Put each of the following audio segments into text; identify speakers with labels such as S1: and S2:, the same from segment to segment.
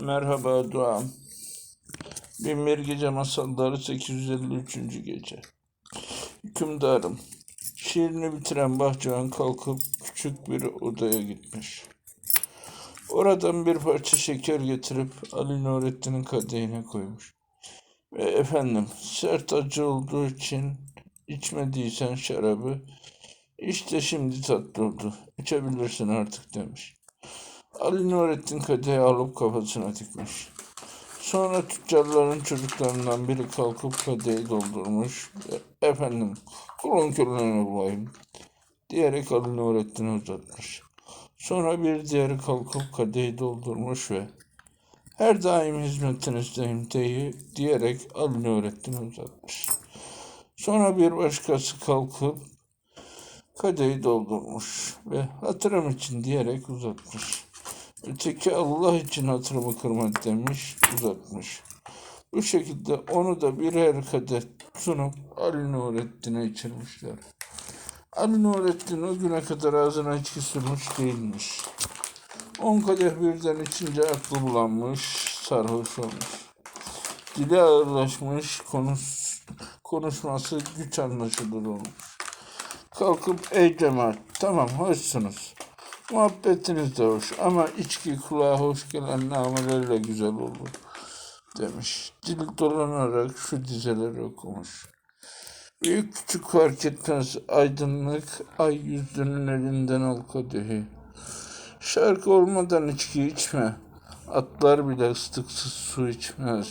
S1: Merhaba Doğan. Binbir Gece Masalları 853. Gece. Hükümdarım. Şiirini bitiren bahçıvan kalkıp küçük bir odaya gitmiş. Oradan bir parça şeker getirip Ali Nurettin'in kadehine koymuş. Ve efendim sert acı olduğu için içmediysen şarabı işte şimdi tatlı oldu. İçebilirsin artık demiş. Ali Nurettin kadehi alıp kafasına dikmiş. Sonra tüccarların çocuklarından biri kalkıp kadehi doldurmuş. ve, Efendim kulun külüne bulayım diyerek Ali Nurettin'e uzatmış. Sonra bir diğeri kalkıp kadehi doldurmuş ve her daim hizmetinizdeyim deyi diyerek Ali Nurettin'e uzatmış. Sonra bir başkası kalkıp kadehi doldurmuş ve hatırım için diyerek uzatmış. Öteki Allah için hatırımı kırma demiş, uzatmış. Bu şekilde onu da birer kadeh sunup Ali Nurettin'e içirmişler. Ali Nurettin o güne kadar ağzına içki sürmüş değilmiş. On kadeh birden içince aklı bulanmış, sarhoş olmuş. Dili ağırlaşmış, konuş, konuşması güç anlaşılır olmuş. Kalkıp ey cemaat tamam hoşsunuz. Muhabbetiniz de hoş ama içki kulağa hoş gelen namelerle güzel olur demiş. Dil dolanarak şu dizeleri okumuş. Büyük küçük fark etmez aydınlık ay yüzünün elinden al kadehi. Şarkı olmadan içki içme. Atlar bile ıslıksız su içmez.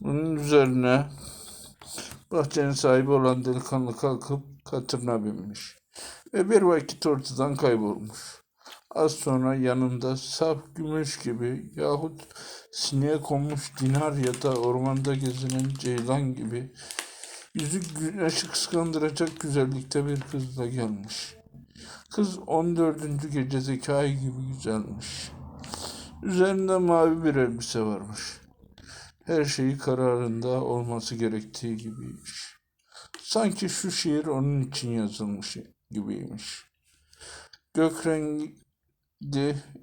S1: Bunun üzerine bahçenin sahibi olan delikanlı kalkıp katırına binmiş ve bir vakit ortadan kaybolmuş. Az sonra yanında saf gümüş gibi yahut sineye konmuş dinar ya da ormanda gezinen ceylan gibi yüzü güneşi kıskandıracak güzellikte bir kızla gelmiş. Kız 14. gece zekai gibi güzelmiş. Üzerinde mavi bir elbise varmış. Her şeyi kararında olması gerektiği gibiymiş. Sanki şu şiir onun için yazılmış gibiymiş. Gök rengi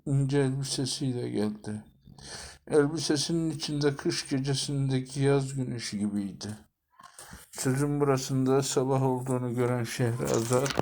S1: ince elbisesiyle geldi. Elbisesinin içinde kış gecesindeki yaz güneşi gibiydi. Sözün burasında sabah olduğunu gören Şehrazat